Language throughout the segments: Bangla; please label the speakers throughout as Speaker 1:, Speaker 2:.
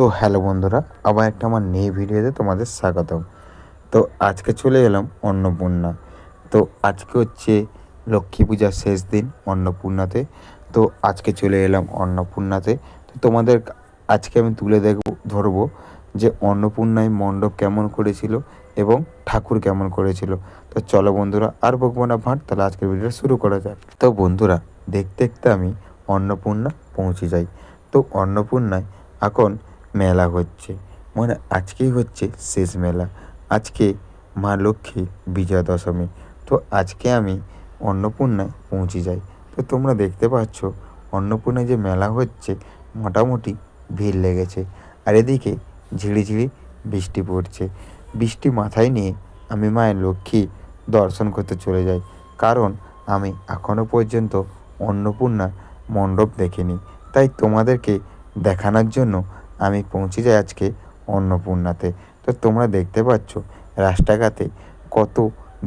Speaker 1: সো হ্যালো বন্ধুরা, আবার একটা আমার নিয়ে ভিডিওতে তোমাদের স্বাগতম। তো আজকে চলে এলাম অন্নপূর্ণা। তো আজকে হচ্ছে লক্ষ্মী পূজার শেষ দিন অন্নপূর্ণাতে। তো আজকে চলে এলাম অন্নপূর্ণাতে। তো তোমাদের আজকে আমি তুলে দেখব ধরবো যে অন্নপূর্ণায় মণ্ডপ কেমন করেছিল এবং ঠাকুর কেমন করেছিল। তো চলো বন্ধুরা, আর বকবো না ভাট, তাহলে আজকের ভিডিওটা শুরু করা যাক। তো বন্ধুরা, দেখতে দেখতে আমি অন্নপূর্ণা পৌঁছে যাই। তো অন্নপূর্ণায় এখন মেলা হচ্ছে। মানে আজকেই হচ্ছে শেষ মেলা। আজকে মা লক্ষ্মী বিজয়া দশমী। তো আজকে আমি অন্নপূর্ণায় পৌঁছে যাই। তো তোমরা দেখতে পাচ্ছ, অন্নপূর্ণায় যে মেলা হচ্ছে, মোটামুটি ভিড় লেগেছে। আর এদিকে ঝিরিঝিরি বৃষ্টি পড়ছে। বৃষ্টি মাথায় নিয়ে আমি মায়ের লক্ষ্মী দর্শন করতে চলে যাই। কারণ আমি এখনও পর্যন্ত অন্নপূর্ণা মণ্ডপ দেখিনি। তাই তোমাদেরকে দেখানোর জন্য আমি পৌঁছে যাই আজকে অন্নপূর্ণাতে। তো তোমরা দেখতে পাচ্ছ রাস্তাঘাটে কত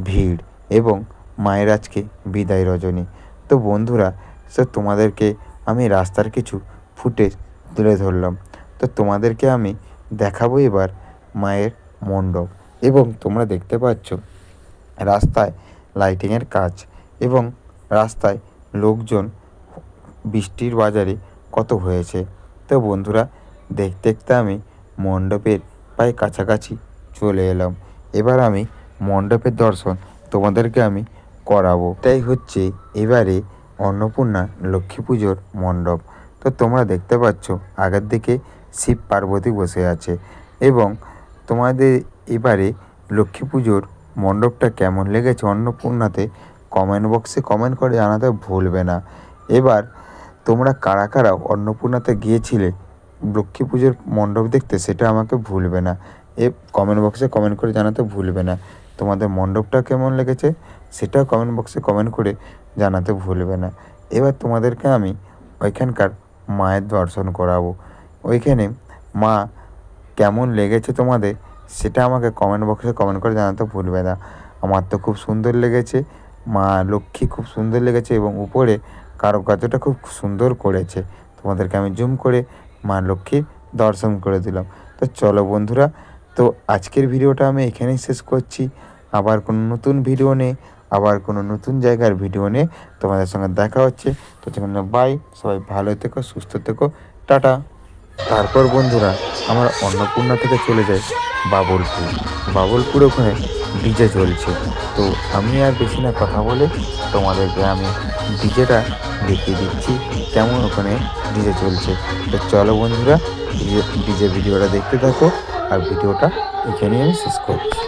Speaker 1: ভিড় এবং মায়ের আজকে বিদায় রজনী। তো বন্ধুরা সে তোমাদেরকে আমি রাস্তার কিছু ফুটেজ তুলে ধরলাম। তো তোমাদেরকে আমি দেখাবো এবার মায়ের মণ্ডপ এবং তোমরা দেখতে পাচ্ছ রাস্তায় লাইটিংয়ের কাজ এবং রাস্তায় লোকজন বৃষ্টির বাজারে কত হয়েছে। তো বন্ধুরা দেখতে দেখতে আমি মণ্ডপের প্রায় কাছাকাছি চলে এলাম। এবার আমি মণ্ডপের দর্শন তোমাদেরকে আমি করাবো। তাই হচ্ছে এবারে অন্নপূর্ণা লক্ষ্মী পুজোর মণ্ডপ। তো তোমরা দেখতে পাচ্ছ, আগের দিকে শিব পার্বতী বসে আছে এবং তোমাদের এবারে লক্ষ্মী পুজোর মণ্ডপটা কেমন লেগেছে অন্নপূর্ণাতে কমেন্ট বক্সে কমেন্ট করে জানাতে ভুলবে না। এবার তোমরা কারা কারা অন্নপূর্ণাতে গিয়েছিলে লক্ষ্মী পুজোর মণ্ডপ দেখতে, সেটা আমাকে ভুলবে না। এ কমেন্ট বক্সে কমেন্ট করে জানাতে ভুলবে না। তোমাদের মণ্ডপটা কেমন লেগেছে সেটাও কমেন্ট বক্সে কমেন্ট করে জানাতে ভুলবে না। এবার তোমাদেরকে আমি ওইখানকার মায়ের দর্শন করাবো। ওইখানে মা কেমন লেগেছে তোমাদের, সেটা আমাকে কমেন্ট বক্সে কমেন্ট করে জানাতে ভুলবে না। আমার তো খুব সুন্দর লেগেছে, মা লক্ষ্মী খুব সুন্দর লেগেছে এবং উপরে কারুকার্যটা খুব সুন্দর করেছে। তোমাদেরকে আমি জুম করে মা লক্ষ্মীর দর্শন করে দিলাম। তো চলো বন্ধুরা, তো আজকের ভিডিওটা আমি এখানেই শেষ করছি। আবার কোনো নতুন ভিডিও নিয়ে, আবার কোনো নতুন জায়গার ভিডিও নিয়ে তোমাদের সঙ্গে দেখা হচ্ছে। তো সেখানে বাই সবাই ভালো থেকো, সুস্থ থেকো, টাটা। তারপর বন্ধুরা আমরা অন্নপূর্ণা থেকে চলে যাই বাবুলপুর। বাবুলপুর ওখানে ডিজে চলছে। তো আমি আর বেশি না কথা বলে তোমাদেরকে আমি ডিজেটা দেখিয়ে দিচ্ছি কেমন ওখানে ডিজে চলছে। তো চলো বন্ধুরা ডিজে ডিজে ভিডিওটা দেখতে থাকো আর ভিডিওটা এখানেই আমি শেষ করছি।